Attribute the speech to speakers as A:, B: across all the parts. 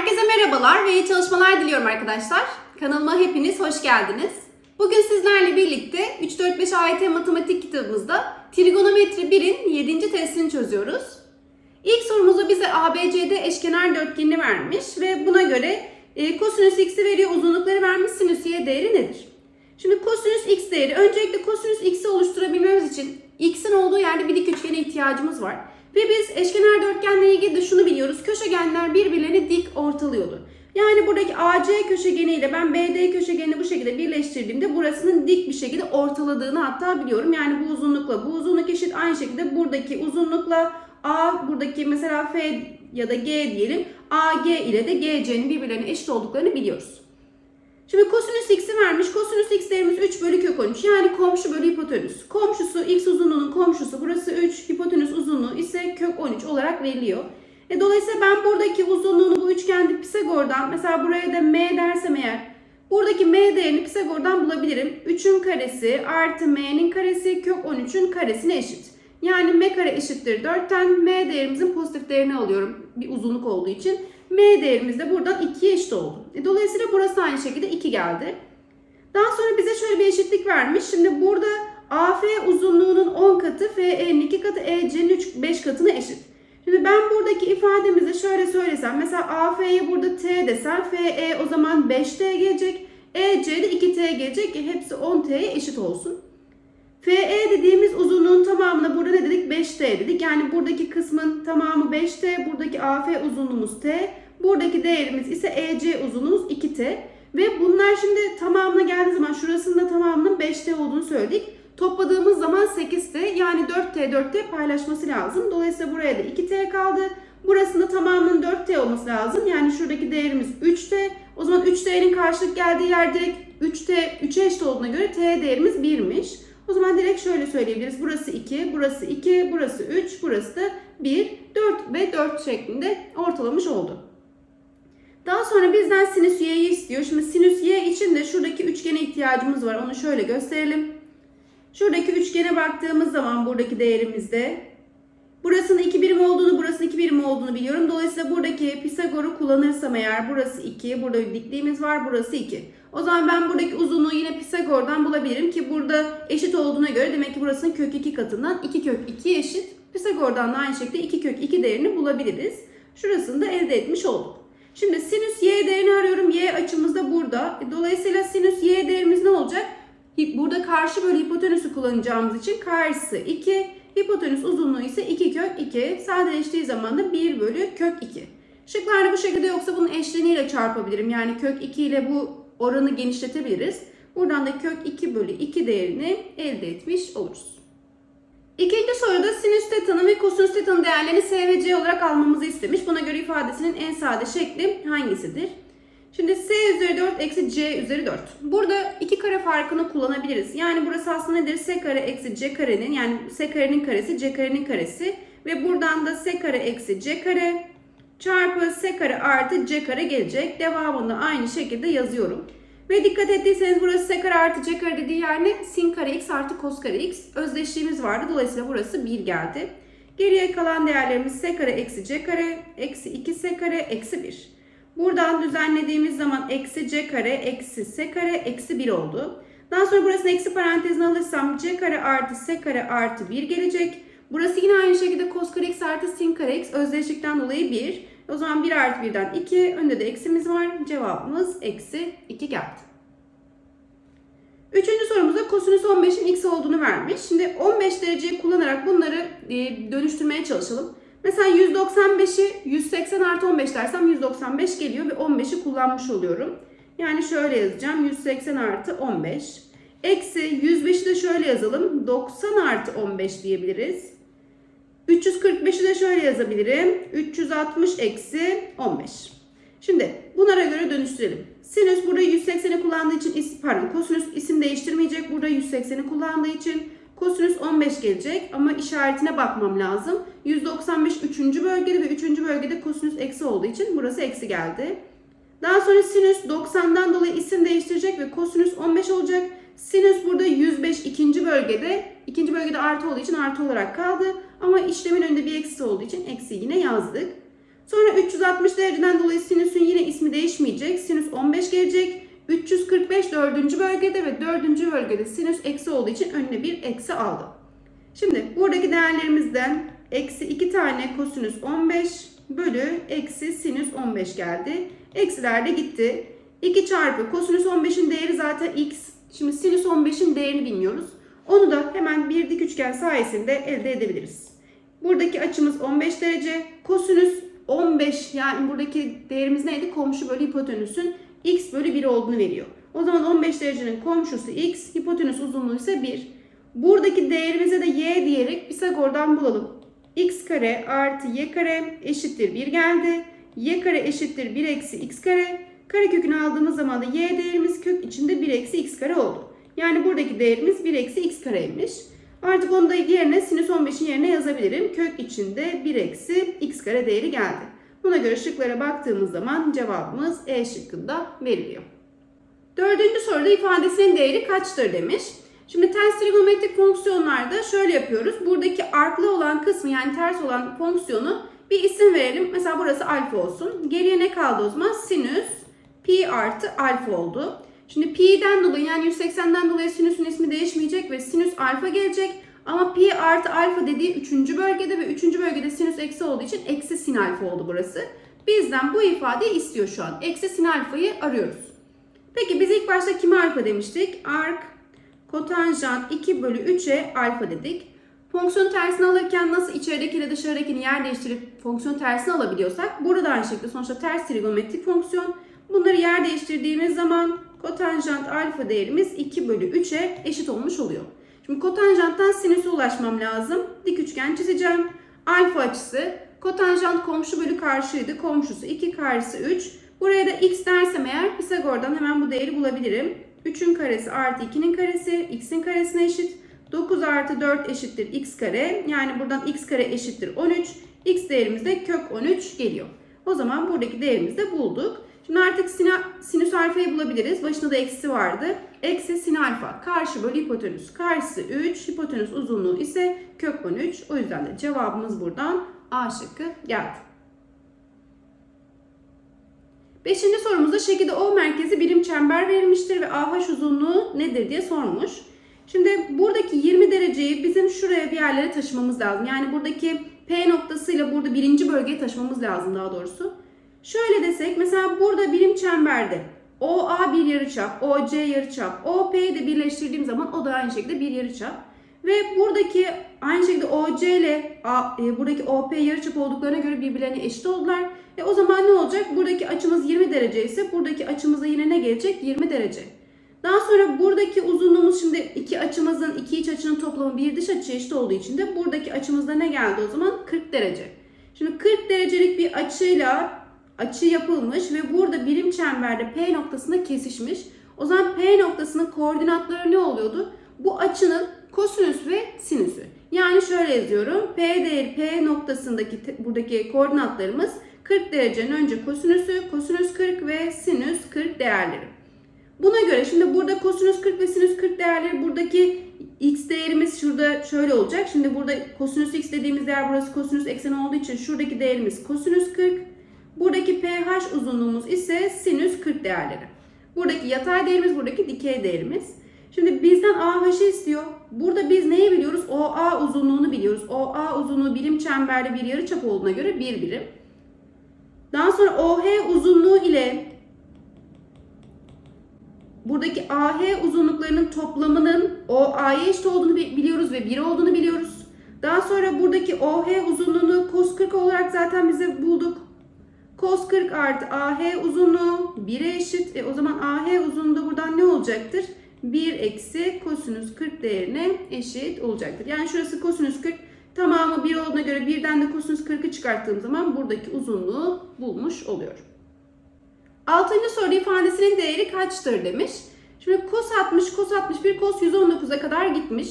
A: Herkese merhabalar ve iyi çalışmalar diliyorum arkadaşlar. Kanalıma hepiniz hoş geldiniz. Bugün sizlerle birlikte 3-4-5 AYT matematik kitabımızda trigonometri 1'in 7. testini çözüyoruz. İlk sorumuzda bize ABCD eşkenar dörtgenini vermiş ve buna göre e, kosinüs x'i veriyor, uzunlukları vermiş, sinüs y değeri nedir? Şimdi kosinüs x değeri, öncelikle kosinüs x'i oluşturabilmemiz için x'in olduğu yerde bir dik üçgene ihtiyacımız var. Ve biz eşkenar dörtgenle ilgili de şunu biliyoruz. Köşegenler birbirlerini dik ortalıyordu. Yani buradaki AC köşegeni ile ben BD köşegenini bu şekilde birleştirdiğimde burasının dik bir şekilde ortaladığını hatta biliyorum. Yani bu uzunlukla bu uzunluk eşit aynı şekilde buradaki uzunlukla A buradaki mesela F ya da G diyelim AG ile de GC'nin birbirlerine eşit olduklarını biliyoruz. Şimdi kosinüs x'i vermiş. Kosinüs x değerimiz 3 bölü kök 13. Yani komşu bölü hipotenüs. Komşusu x uzunluğunun komşusu burası 3. Hipotenüs uzunluğu ise kök 13 olarak veriliyor. E, dolayısıyla ben buradaki uzunluğunu bu üçgende Pisagor'dan mesela buraya da m dersem eğer buradaki m değerini Pisagor'dan bulabilirim. 3'ün karesi artı m'nin karesi kök 13'ün karesine eşit. Yani m kare eşittir 4'ten m değerimizin pozitif değerini alıyorum bir uzunluk olduğu için. M değerimiz de buradan 2'ye eşit oldu. E, dolayısıyla burası aynı şekilde 2 geldi. Daha sonra bize şöyle bir eşitlik vermiş. Şimdi burada AF uzunluğunun 10 katı, FE'nin 2 katı, EC'nin 3, 5 katına eşit. Şimdi ben buradaki ifademizi şöyle söylesem. Mesela AF'ye burada T desem, FE o zaman 5T gelecek. EC de 2T gelecek ki hepsi 10T'ye eşit olsun. FE dediğimiz uzunluğun tamamına burada ne dedik? 5T dedik. Yani buradaki kısmın tamamı 5T, buradaki AF uzunluğumuz T, buradaki değerimiz ise EC uzunluğumuz 2T. Ve bunlar şimdi tamamına geldiği zaman şurasında tamamının 5T olduğunu söyledik. Topladığımız zaman 8T yani 4T 4T paylaşması lazım. Dolayısıyla buraya da 2T kaldı. Burasında tamamının 4T olması lazım. Yani şuradaki değerimiz 3T. O zaman 3T'nin karşılık geldiği yer direkt 3T 3'e eşit olduğuna göre T değerimiz 1'miş. O zaman direkt şöyle söyleyebiliriz. Burası 2, burası 2, burası 3, burası da 1, 4 ve 4 şeklinde ortalamış oldu. Daha sonra bizden sinüs y'yi istiyor. Şimdi sinüs y için de şuradaki üçgene ihtiyacımız var. Onu şöyle gösterelim. Şuradaki üçgene baktığımız zaman buradaki değerimizde burasının 2 birim olduğunu, burasının 2 birim olduğunu biliyorum. Dolayısıyla buradaki Pisagor'u kullanırsam eğer burası 2, burada bir dikliğimiz var, burası 2. O zaman ben buradaki uzunluğu yine Pisagor'dan bulabilirim ki burada eşit olduğuna göre demek ki burasının kök 2 katından 2 kök 2 eşit. Pisagor'dan da aynı şekilde 2 kök 2 değerini bulabiliriz. Şurasını da elde etmiş olduk. Şimdi arıyorum. Y açımız da burada. E, Dolayısıyla sinüs y değerimiz ne olacak? Burada karşı bölü hipotenüsü kullanacağımız için karşısı 2. Hipotenüs uzunluğu ise 2 kök 2. Sadeleştiği zaman da 1 bölü kök 2. Şıklarda bu şekilde yoksa bunun eşleniğiyle çarpabilirim. Yani kök 2 ile bu oranı genişletebiliriz. Buradan da kök 2 bölü 2 değerini elde etmiş oluruz. İkinci soruda sinüs tetanın ve kosinüs tetanın değerlerini S ve C olarak almamızı istemiş. Buna göre ifadesinin en sade şekli hangisidir? Şimdi S üzeri 4 eksi C üzeri 4. Burada iki kare farkını kullanabiliriz. Yani burası aslında nedir? S kare eksi C karenin yani S karenin karesi C karenin karesi. Ve buradan da S kare eksi C kare çarpı S kare artı C kare gelecek. Devamını aynı şekilde yazıyorum. Ve dikkat ettiyseniz burası S kare artı C kare dediği yer ne? Sin kare x artı kos kare x. Özdeşliğimiz vardı. Dolayısıyla burası 1 geldi. Geriye kalan değerlerimiz S kare eksi C kare eksi 2 S kare eksi 1. Buradan düzenlediğimiz zaman eksi C kare eksi S kare eksi 1 oldu. Daha sonra burasını eksi parantezine alırsam C kare artı S kare artı 1 gelecek. Burası yine aynı şekilde kos kare x artı sin kare x özdeşlikten dolayı 1. O zaman 1 artı 1'den 2. Önde de eksimiz var. Cevabımız eksi 2 geldi. Üçüncü sorumuzda kosinüs 15'in x olduğunu vermiş. Şimdi 15 dereceyi kullanarak bunları e, dönüştürmeye çalışalım. Mesela 195'i 180 artı 15 dersem 195 geliyor ve 15'i kullanmış oluyorum. Yani şöyle yazacağım 180 artı 15. Eksi 105'i de şöyle yazalım 90 artı 15 diyebiliriz. 345'i de şöyle yazabilirim. 360 eksi 15. Şimdi bunlara göre dönüştürelim. Sinüs burada 180'i kullandığı için pardon kosinüs isim değiştirmeyecek. Burada 180'i kullandığı için kosinüs 15 gelecek ama işaretine bakmam lazım. 195 3. bölgede ve 3. bölgede kosinüs eksi olduğu için burası eksi geldi. Daha sonra sinüs 90'dan dolayı isim değiştirecek ve kosinüs 15 olacak. Sinüs burada 105 ikinci bölgede. ikinci bölgede artı olduğu için artı olarak kaldı. Ama işlemin önünde bir eksi olduğu için eksi yine yazdık. Sonra 360 dereceden dolayı sinüsün yine ismi değişmeyecek. Sinüs 15 gelecek. 345 dördüncü bölgede ve dördüncü bölgede sinüs eksi olduğu için önüne bir eksi aldım. Şimdi buradaki değerlerimizden eksi 2 tane kosinüs 15 bölü eksi sinüs 15 geldi. Eksiler de gitti. 2 çarpı kosinüs 15'in değeri zaten x. Şimdi sinüs 15'in değerini bilmiyoruz. Onu da hemen bir dik üçgen sayesinde elde edebiliriz. Buradaki açımız 15 derece. Kosinüs 15 yani buradaki değerimiz neydi? Komşu bölü hipotenüsün x bölü 1 olduğunu veriyor. O zaman 15 derecenin komşusu x, hipotenüs uzunluğu ise 1. Buradaki değerimize de y diyerek Pisagor'dan bulalım. x kare artı y kare eşittir 1 geldi. y kare eşittir 1 eksi x kare. Kare kökünü aldığımız zaman da y değerimiz kök içinde 1 eksi x kare oldu. Yani buradaki değerimiz 1 eksi x kareymiş. Artık onu da yerine sinüs 15'in yerine yazabilirim. Kök içinde 1 eksi x kare değeri geldi. Buna göre şıklara baktığımız zaman cevabımız E şıkkında veriliyor. Dördüncü soruda ifadesinin değeri kaçtır demiş. Şimdi ters trigonometrik fonksiyonlarda şöyle yapıyoruz. Buradaki arklı olan kısmı yani ters olan fonksiyonu bir isim verelim. Mesela burası alfa olsun. Geriye ne kaldı o zaman? Sinüs pi artı alfa oldu. Şimdi pi'den dolayı yani 180'den dolayı sinüsün ismi değişmeyecek ve sinüs alfa gelecek. Ama pi artı alfa dediği 3. bölgede ve 3. bölgede sinüs eksi olduğu için eksi sin alfa oldu burası. Bizden bu ifadeyi istiyor şu an. Eksi sin alfayı arıyoruz. Peki biz ilk başta kime alfa demiştik? Ark kotanjant 2 bölü 3'e alfa dedik. Fonksiyon tersini alırken nasıl içerideki ile dışarıdakini yer değiştirip fonksiyon tersini alabiliyorsak burada da aynı şekilde sonuçta ters trigonometrik fonksiyon. Bunları yer değiştirdiğimiz zaman kotanjant alfa değerimiz 2 bölü 3'e eşit olmuş oluyor. Şimdi kotanjanttan sinüse ulaşmam lazım. Dik üçgen çizeceğim. Alfa açısı kotanjant komşu bölü karşıydı. Komşusu 2 karşısı 3. Buraya da x dersem eğer Pisagor'dan hemen bu değeri bulabilirim. 3'ün karesi artı 2'nin karesi x'in karesine eşit. 9 artı 4 eşittir x kare. Yani buradan x kare eşittir 13. x değerimiz de kök 13 geliyor. O zaman buradaki değerimizi de bulduk. Şimdi artık sina, sinüs alfayı bulabiliriz. Başında da eksi vardı. Eksi sin alfa. Karşı bölü hipotenüs. Karşısı 3. Hipotenüs uzunluğu ise kök 13. O yüzden de cevabımız buradan A şıkkı geldi. Beşinci sorumuzda şekilde O merkezi birim çember verilmiştir ve AH uzunluğu nedir diye sormuş. Şimdi buradaki 20 dereceyi bizim şuraya bir yerlere taşımamız lazım. Yani buradaki P noktasıyla burada birinci bölgeye taşımamız lazım daha doğrusu. Şöyle desek mesela burada birim çemberde OA bir yarıçap, OC yarıçap, OP'yi de birleştirdiğim zaman o da aynı şekilde bir yarıçap. Ve buradaki aynı şekilde OC ile A, e, buradaki OP yarıçap olduklarına göre birbirlerine eşit oldular. E o zaman ne olacak? Buradaki açımız 20 derece ise buradaki açımıza yine ne gelecek? 20 derece. Daha sonra buradaki uzunluğumuz şimdi iki açımızın, iki iç açının toplamı bir dış açı eşit olduğu için de buradaki açımızda ne geldi o zaman? 40 derece. Şimdi 40 derecelik bir açıyla açı yapılmış ve burada birim çemberde P noktasında kesişmiş. O zaman P noktasının koordinatları ne oluyordu? Bu açının kosinüs ve sinüsü. Yani şöyle yazıyorum. P değeri P noktasındaki buradaki koordinatlarımız 40 derecenin önce kosinüsü, kosinüs 40 ve sinüs 40 değerleri. Buna göre şimdi burada kosinüs 40 ve sinüs 40 değerleri buradaki x değerimiz şurada şöyle olacak. Şimdi burada kosinüs x dediğimiz değer burası kosinüs ekseni olduğu için şuradaki değerimiz kosinüs 40. Buradaki pH uzunluğumuz ise sinüs 40 değerleri. Buradaki yatay değerimiz, buradaki dikey değerimiz. Şimdi bizden AH'ı istiyor. Burada biz neyi biliyoruz? OA uzunluğunu biliyoruz. OA uzunluğu birim çemberde bir yarıçap olduğuna göre bir birim. Daha sonra OH uzunluğu ile buradaki AH uzunluklarının toplamının OA'ya eşit olduğunu biliyoruz ve 1 olduğunu biliyoruz. Daha sonra buradaki OH uzunluğunu cos 40 olarak zaten bize bulduk. Cos 40 artı AH uzunluğu 1'e eşit. E o zaman AH uzunluğu buradan ne olacaktır? 1 eksi kosinüs 40 değerine eşit olacaktır. Yani şurası kosinüs 40 tamamı 1 olduğuna göre birden de kosinüs 40'ı çıkarttığım zaman buradaki uzunluğu bulmuş oluyorum. Altıncı soru ifadesinin değeri kaçtır demiş. Şimdi cos 60, cos 61, cos 119'a kadar gitmiş.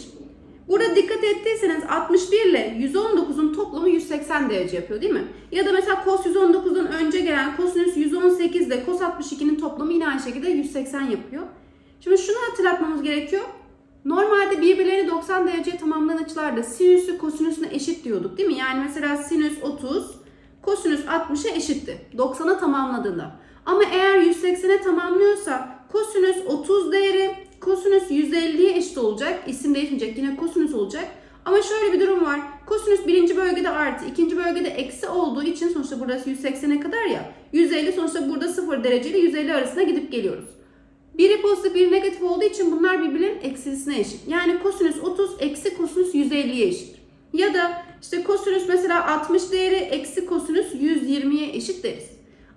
A: Burada dikkat ettiyseniz 61 ile 119'un toplamı 180 derece yapıyor değil mi? Ya da mesela cos 119'dan önce gelen kosinüs 118 ile cos 62'nin toplamı yine aynı şekilde 180 yapıyor. Şimdi şunu hatırlatmamız gerekiyor. Normalde birbirlerini 90 dereceye tamamlayan açılarda sinüsü kosinüsüne eşit diyorduk değil mi? Yani mesela sinüs 30, kosinüs 60'a eşitti. 90'a tamamladığında. Ama eğer 180'e tamamlıyorsa kosinüs 30 değeri kosinüs 150'ye eşit olacak. İsim değişmeyecek. Yine kosinüs olacak. Ama şöyle bir durum var. Kosinüs birinci bölgede artı, ikinci bölgede eksi olduğu için sonuçta burası 180'e kadar ya. 150 sonuçta burada 0 derece ile 150 arasında gidip geliyoruz. Biri pozitif, biri negatif olduğu için bunlar birbirinin eksilisine eşit. Yani kosinüs 30 eksi kosinüs 150'ye eşit. Ya da işte kosinüs mesela 60 değeri eksi kosinüs 120'ye eşit deriz.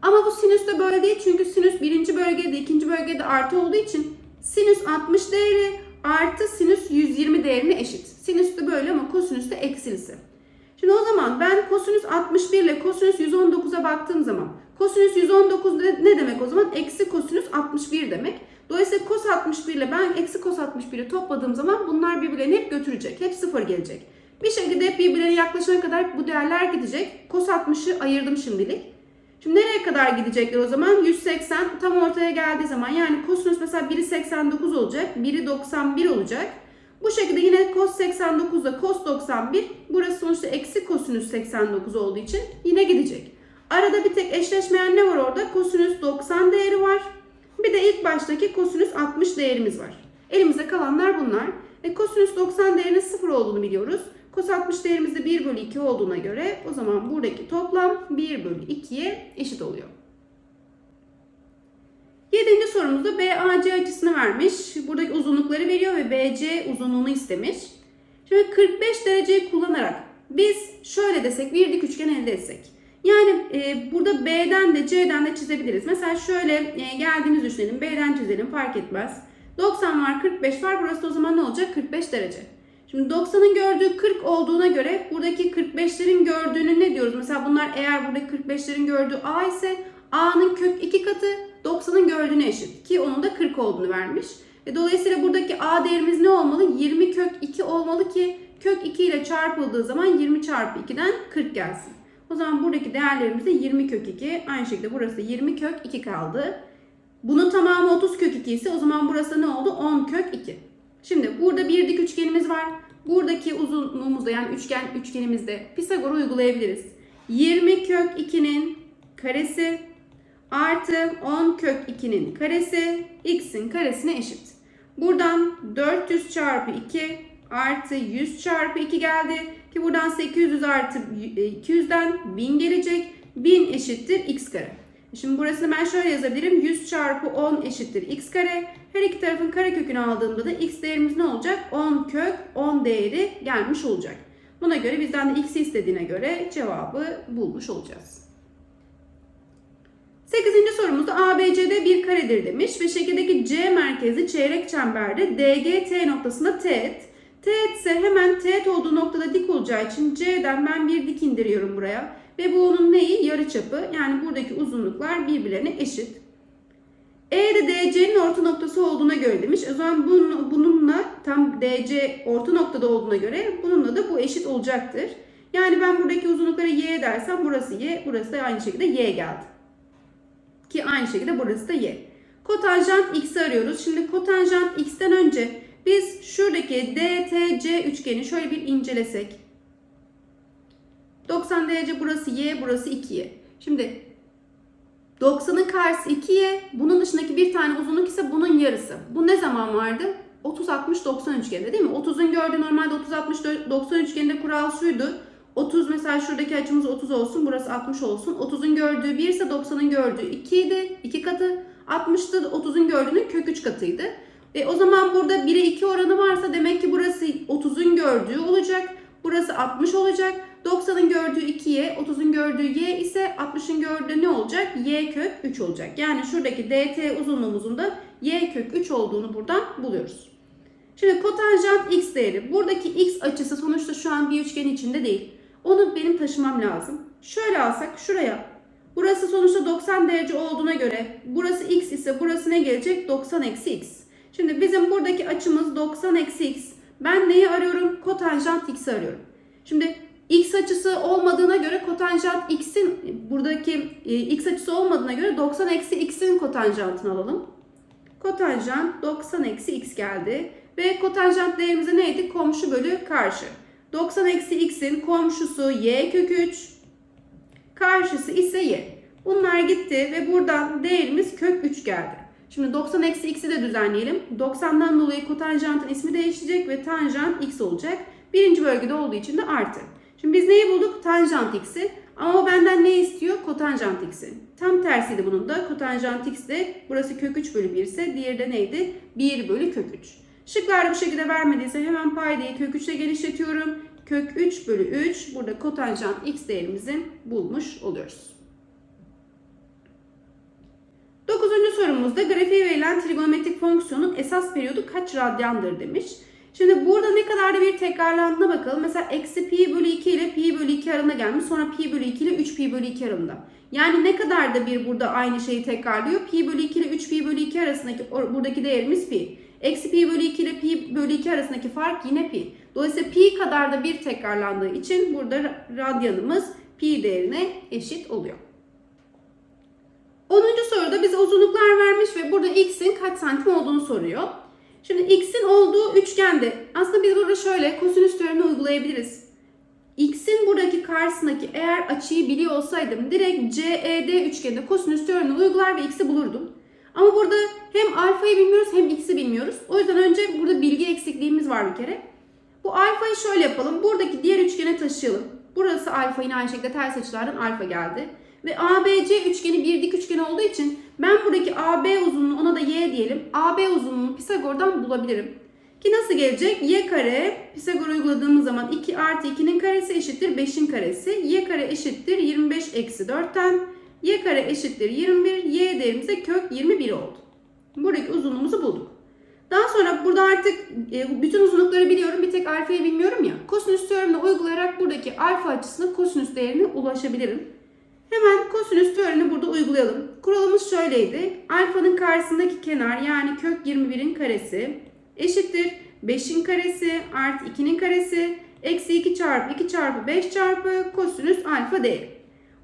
A: Ama bu sinüs de böyle değil çünkü sinüs birinci bölgede, ikinci bölgede artı olduğu için sinüs 60 değeri artı sinüs 120 değerine eşit. Sinüs de böyle ama kosinüs de eksilisi. Şimdi o zaman ben kosinüs 61 ile kosinüs 119'a baktığım zaman kosinüs 119 ne demek o zaman? Eksi kosinüs 61 demek. Dolayısıyla kos 61 ile ben eksi kos 61'i topladığım zaman bunlar birbirlerini hep götürecek. Hep sıfır gelecek. Bir şekilde hep birbirlerine yaklaşana kadar bu değerler gidecek. Kos 60'ı ayırdım şimdilik. Şimdi nereye kadar gidecekler o zaman? 180 tam ortaya geldiği zaman yani kosinüs mesela biri 89 olacak, biri 91 olacak. Bu şekilde yine cos 89 ile cos 91 burası sonuçta eksi kosinüs 89 olduğu için yine gidecek. Arada bir tek eşleşmeyen ne var orada? Kosinüs 90 değeri var. Bir de ilk baştaki kosinüs 60 değerimiz var. Elimizde kalanlar bunlar. E, kosinüs 90 değerinin 0 olduğunu biliyoruz. Cos 60 değerimiz de 1 bölü 2 olduğuna göre o zaman buradaki toplam 1 bölü 2'ye eşit oluyor. Yedinci sorumuzda BAC açısını vermiş. Buradaki uzunlukları veriyor ve BC uzunluğunu istemiş. Şimdi 45 dereceyi kullanarak biz şöyle desek bir dik üçgen elde etsek. Yani e, burada B'den de C'den de çizebiliriz. Mesela şöyle e, geldiğimizi düşünelim. B'den çizelim fark etmez. 90 var 45 var. Burası da o zaman ne olacak? 45 derece. Şimdi 90'ın gördüğü 40 olduğuna göre buradaki 45'lerin gördüğünü ne diyoruz? Mesela bunlar eğer buradaki 45'lerin gördüğü A ise A'nın kök 2 katı 90'ın gördüğüne eşit. Ki onun da 40 olduğunu vermiş. E, dolayısıyla buradaki A değerimiz ne olmalı? 20 kök 2 olmalı ki kök 2 ile çarpıldığı zaman 20 çarpı 2'den 40 gelsin. O zaman buradaki değerlerimiz de 20 kök 2. Aynı şekilde burası da 20 kök 2 kaldı. Bunun tamamı 30 kök 2 ise o zaman burası ne oldu? 10 kök 2. Şimdi burada bir dik üçgenimiz var. Buradaki uzunluğumuzda yani üçgen üçgenimizde Pisagor uygulayabiliriz. 20 kök 2'nin karesi artı 10 kök 2'nin karesi x'in karesine eşit. Buradan 400 çarpı 2 artı 100 çarpı 2 geldi. Ki buradan 800 artı 200'den 1000 gelecek. 1000 eşittir x kare. Şimdi burasını ben şöyle yazabilirim. 100 çarpı 10 eşittir x kare. Her iki tarafın karekökünü aldığımda da x değerimiz ne olacak? 10 kök 10 değeri gelmiş olacak. Buna göre bizden de x'i istediğine göre cevabı bulmuş olacağız. 8. sorumuzda ABCD bir karedir demiş ve şekildeki C merkezi çeyrek çemberde DGT noktasında teğet. Teğet ise hemen teğet olduğu noktada dik olacağı için C'den ben bir dik indiriyorum buraya. Ve bu onun neyi? Yarıçapı. Yani buradaki uzunluklar birbirlerine eşit. E de DC'nin orta noktası olduğuna göre demiş. O zaman bunun, bununla tam DC orta noktada olduğuna göre bununla da bu eşit olacaktır. Yani ben buradaki uzunlukları Y dersem burası Y, burası da aynı şekilde Y geldi. Ki aynı şekilde burası da Y. Kotanjant X'i arıyoruz. Şimdi kotanjant X'ten önce biz şuradaki DTC üçgeni şöyle bir incelesek. 90 derece burası Y, burası 2Y. Şimdi 90'ın karşısı 2Y, bunun dışındaki bir tane uzunluk ise bunun yarısı. Bu ne zaman vardı? 30 60 90 üçgeninde değil mi? 30'un gördüğü normalde 30 60 90 üçgeninde kural şuydu. 30 mesela şuradaki açımız 30 olsun, burası 60 olsun. 30'un gördüğü 1 ise 90'ın gördüğü 2 idi, 2 katı. 60'da 30'un gördüğünün kök 3 katıydı. E, o zaman burada 1'e 2 oranı varsa demek ki burası 30'un gördüğü olacak. Burası 60 olacak. 90'ın gördüğü 2y, 30'un gördüğü y ise 60'ın gördüğü ne olacak? y kök 3 olacak. Yani şuradaki dt uzunluğumuzun da y kök 3 olduğunu buradan buluyoruz. Şimdi kotanjant x değeri. Buradaki x açısı sonuçta şu an bir üçgen içinde değil. Onu benim taşımam lazım. Şöyle alsak şuraya. Burası sonuçta 90 derece olduğuna göre burası x ise burası ne gelecek? 90 eksi x. Şimdi bizim buradaki açımız 90 eksi x. Ben neyi arıyorum? Kotanjant x'i arıyorum. Şimdi x açısı olmadığına göre kotanjant x'in buradaki e, x açısı olmadığına göre 90 eksi x'in kotanjantını alalım. Kotanjant 90 eksi x geldi. Ve kotanjant değerimiz neydi? Komşu bölü karşı. 90 eksi x'in komşusu y kök 3. Karşısı ise y. Bunlar gitti ve buradan değerimiz kök 3 geldi. Şimdi 90 eksi x'i de düzenleyelim. 90'dan dolayı kotanjantın ismi değişecek ve tanjant x olacak. Birinci bölgede olduğu için de artı. Şimdi biz neyi bulduk? Tanjant x'i. Ama o benden ne istiyor? Kotanjant x'i. Tam tersiydi bunun da. Kotanjant x de burası kök 3 bölü 1 ise diğeri de neydi? 1 bölü kök 3. Şıklarda bu şekilde vermediyse hemen paydayı kök 3 ile genişletiyorum. Kök 3 bölü 3 burada kotanjant x değerimizi bulmuş oluyoruz. Dokuzuncu sorumuzda grafiğe verilen trigonometrik fonksiyonun esas periyodu kaç radyandır demiş. Şimdi burada ne kadar da bir tekrarlandığına bakalım. Mesela eksi pi bölü 2 ile pi bölü 2 arasında gelmiş. Sonra pi bölü 2 ile 3 pi bölü 2 arasında. Yani ne kadar da bir burada aynı şeyi tekrarlıyor. Pi bölü 2 ile 3 pi bölü 2 arasındaki buradaki değerimiz pi. Eksi pi bölü 2 ile pi bölü 2 arasındaki fark yine pi. Dolayısıyla pi kadar da bir tekrarlandığı için burada radyanımız pi değerine eşit oluyor. 10. soruda bize uzunluklar vermiş ve burada x'in kaç santim olduğunu soruyor. Şimdi x'in olduğu üçgende aslında biz burada şöyle kosinüs teoremini uygulayabiliriz. x'in buradaki karşısındaki eğer açıyı biliyor olsaydım direkt CED üçgeninde kosinüs teoremini uygular ve x'i bulurdum. Ama burada hem alfayı bilmiyoruz hem x'i bilmiyoruz. O yüzden önce burada bilgi eksikliğimiz var bir kere. Bu alfayı şöyle yapalım. Buradaki diğer üçgene taşıyalım. Burası alfa yine aynı şekilde ters açılardan alfa geldi. Ve ABC üçgeni bir dik üçgen olduğu için ben buradaki AB uzunluğu ona da y diyelim. AB uzunluğunu Pisagor'dan bulabilirim. Ki nasıl gelecek? Y kare Pisagor uyguladığımız zaman 2 artı 2'nin karesi eşittir 5'in karesi. Y kare eşittir 25 eksi 4'ten. Y kare eşittir 21. Y değerimize kök 21 oldu. Buradaki uzunluğumuzu bulduk. Daha sonra burada artık e, bütün uzunlukları biliyorum. Bir tek alfayı bilmiyorum ya. Kosinüs teoremini uygulayarak buradaki alfa açısının kosinüs değerine ulaşabilirim. Hemen kosinüs teoremini burada uygulayalım. Kuralımız şöyleydi. Alfanın karşısındaki kenar yani kök 21'in karesi eşittir 5'in karesi artı 2'nin karesi eksi 2 çarpı 2 çarpı 5 çarpı kosinüs alfa değeri.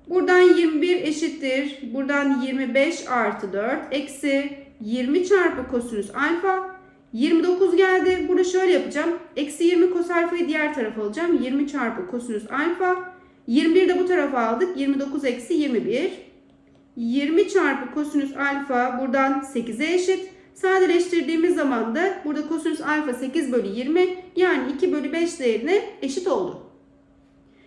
A: Buradan 21 eşittir. Buradan 25 artı 4 eksi 20 çarpı kosinüs alfa. 29 geldi. Burada şöyle yapacağım. Eksi 20 kos alfayı diğer tarafa alacağım. 20 çarpı kosinüs alfa. 21 de bu tarafa aldık. 29 eksi 21. 20 çarpı kosinüs alfa buradan 8'e eşit. Sadeleştirdiğimiz zaman da burada kosinüs alfa 8 bölü 20 yani 2 bölü 5 değerine eşit oldu.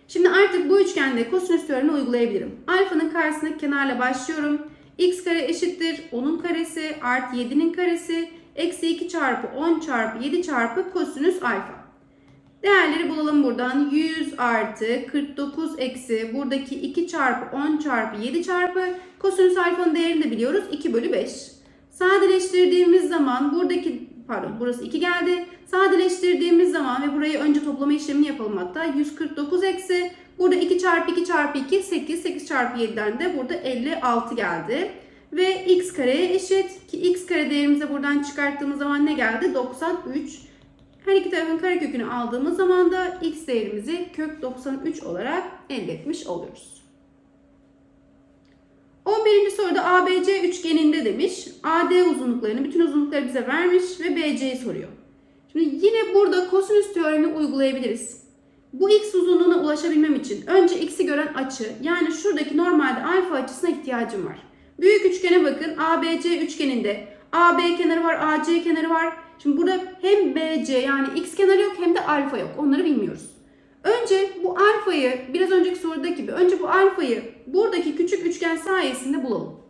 A: Şimdi artık bu üçgende kosinüs teoremini uygulayabilirim. Alfanın karşısındaki kenarla başlıyorum. x kare eşittir 10'un karesi artı 7'nin karesi eksi 2 çarpı 10 çarpı 7 çarpı kosinüs alfa. Değerleri bulalım buradan. 100 artı 49 eksi buradaki 2 çarpı 10 çarpı 7 çarpı kosinüs alfanın değerini de biliyoruz. 2 bölü 5. Sadeleştirdiğimiz zaman buradaki pardon burası 2 geldi. Sadeleştirdiğimiz zaman ve burayı önce toplama işlemini yapalım hatta. 149 eksi burada 2 çarpı 2 çarpı 2 8. 8 çarpı 7'den de burada 56 geldi. Ve x kareye eşit ki x kare değerimize buradan çıkarttığımız zaman ne geldi? 93. Her iki tarafın karekökünü aldığımız zaman da x değerimizi kök 93 olarak elde etmiş oluyoruz. 11. soruda ABC üçgeninde demiş. AD uzunluklarını, bütün uzunlukları bize vermiş ve BC'yi soruyor. Şimdi yine burada kosinüs teoremini uygulayabiliriz. Bu x uzunluğuna ulaşabilmem için önce x'i gören açı yani şuradaki normalde alfa açısına ihtiyacım var. Büyük üçgene bakın. ABC üçgeninde AB kenarı var, AC kenarı var. Şimdi burada hem BC yani x kenarı yok hem de alfa yok. Onları bilmiyoruz. Önce bu alfayı biraz önceki sorudaki gibi önce bu alfayı buradaki küçük üçgen sayesinde bulalım.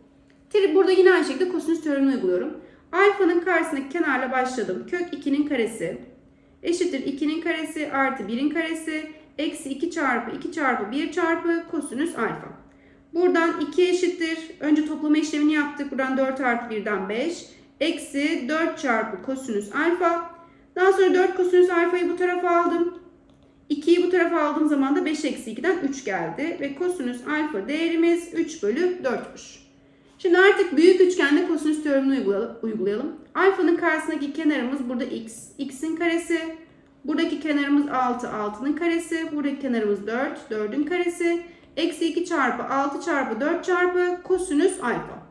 A: Burada yine aynı şekilde kosinüs teoremini uyguluyorum. Alfanın karşısındaki kenarla başladım. Kök 2'nin karesi eşittir 2'nin karesi artı 1'in karesi eksi 2 çarpı 2 çarpı 1 çarpı kosinüs alfa. Buradan 2 eşittir. Önce toplama işlemini yaptık. Buradan 4 artı 1'den 5. Eksi 4 çarpı kosinüs alfa. Daha sonra 4 kosinüs alfayı bu tarafa aldım. 2'yi bu tarafa aldığım zaman da 5 eksi 2'den 3 geldi. Ve kosinüs alfa değerimiz 3 bölü 4'müş. Şimdi artık büyük üçgende kosinüs teoremini uygulayalım. Alfanın karşısındaki kenarımız burada x. x'in karesi. Buradaki kenarımız 6. 6'nın karesi. Buradaki kenarımız 4. 4'ün karesi. Eksi 2 çarpı 6 çarpı 4 çarpı kosinüs alfa.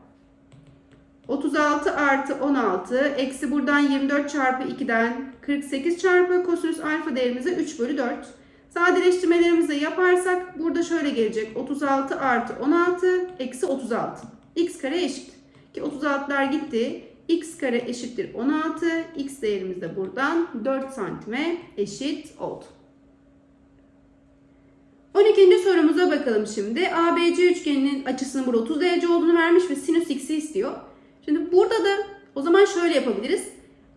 A: 36 artı 16 eksi buradan 24 çarpı 2'den 48 çarpı kosinüs alfa değerimize 3 bölü 4. Sadeleştirmelerimizi yaparsak burada şöyle gelecek. 36 artı 16 eksi 36. x kare eşit. Ki 36'lar gitti. x kare eşittir 16. x değerimiz de buradan 4 santime eşit oldu. 12. sorumuza bakalım şimdi. ABC üçgeninin açısının burada 30 derece olduğunu vermiş ve sinüs x'i istiyor. Şimdi burada da o zaman şöyle yapabiliriz.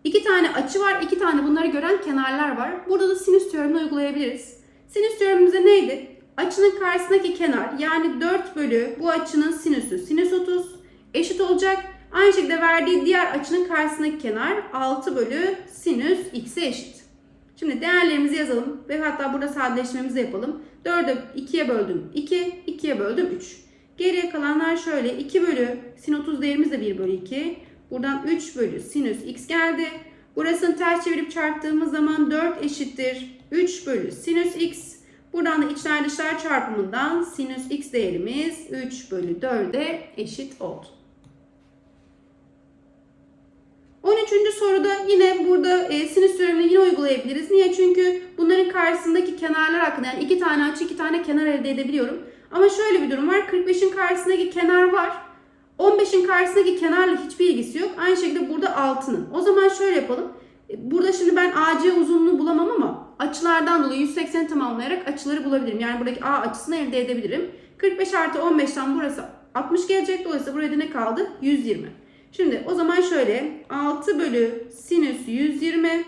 A: İki tane açı var, iki tane bunları gören kenarlar var. Burada da sinüs teoremini uygulayabiliriz. Sinüs teoremimize neydi? Açının karşısındaki kenar yani 4 bölü bu açının sinüsü sinüs 30 eşit olacak. Aynı şekilde verdiği diğer açının karşısındaki kenar 6 bölü sinüs x'e eşit. Şimdi değerlerimizi yazalım ve hatta burada sadeleştirmemizi yapalım. 4'ü 2'ye böldüm 2, 2'ye böldüm 3. Geriye kalanlar şöyle 2 bölü sin 30 değerimiz de 1 bölü 2. Buradan 3 bölü sinüs x geldi. Burasını ters çevirip çarptığımız zaman 4 eşittir 3 bölü sinüs x. Buradan da içler dışlar çarpımından sinüs x değerimiz 3 bölü 4'e eşit oldu. 13. soruda yine burada e, sinüs teoremini yine uygulayabiliriz. Niye? Çünkü bunların karşısındaki kenarlar hakkında yani iki tane açı iki tane kenar elde edebiliyorum. Ama şöyle bir durum var. 45'in karşısındaki kenar var. 15'in karşısındaki kenarla hiçbir ilgisi yok. Aynı şekilde burada 6'nın. O zaman şöyle yapalım. E, Burada şimdi ben AC uzunluğunu bulamam ama açılardan dolayı 180'i tamamlayarak açıları bulabilirim. Yani buradaki A açısını elde edebilirim. 45 artı 15'ten burası 60 gelecek. Dolayısıyla burada ne kaldı? 120. Şimdi o zaman şöyle 6 bölü sinüs 120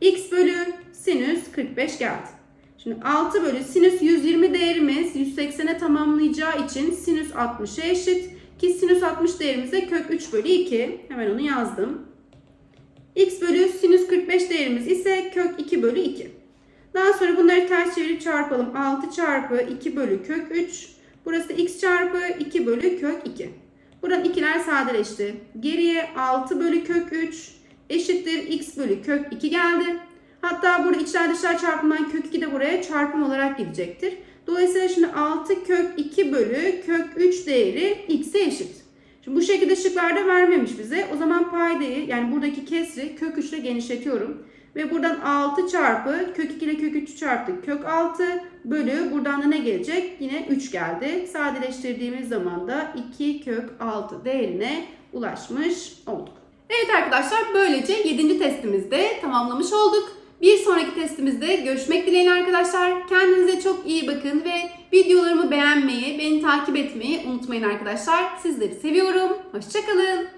A: x bölü sinüs 45 geldi. Şimdi 6 bölü sinüs 120 değerimiz 180'e tamamlayacağı için sinüs 60'a eşit. Ki sinüs 60 değerimiz de kök 3 bölü 2. Hemen onu yazdım. x bölü sinüs 45 değerimiz ise kök 2 bölü 2. Daha sonra bunları ters çevirip çarpalım. 6 çarpı 2 bölü kök 3. Burası x çarpı 2 bölü kök 2. Buradan ikiler sadeleşti. Geriye 6 bölü kök 3 eşittir x bölü kök 2 geldi. Hatta burada içler dışlar çarpımından kök 2 de buraya çarpım olarak gidecektir. Dolayısıyla şimdi 6 kök 2 bölü kök 3 değeri x'e eşit. Şimdi bu şekilde şıklarda vermemiş bize. O zaman paydayı yani buradaki kesri kök 3 ile genişletiyorum. Ve buradan 6 çarpı kök 2 ile kök 3'ü çarptık. Kök 6 bölü buradan da ne gelecek? Yine 3 geldi. Sadeleştirdiğimiz zaman da 2 kök 6 değerine ulaşmış olduk. Evet arkadaşlar böylece 7. testimizde tamamlamış olduk. Bir sonraki testimizde görüşmek dileğiyle arkadaşlar. Kendinize çok iyi bakın ve videolarımı beğenmeyi, beni takip etmeyi unutmayın arkadaşlar. Sizleri seviyorum. Hoşçakalın.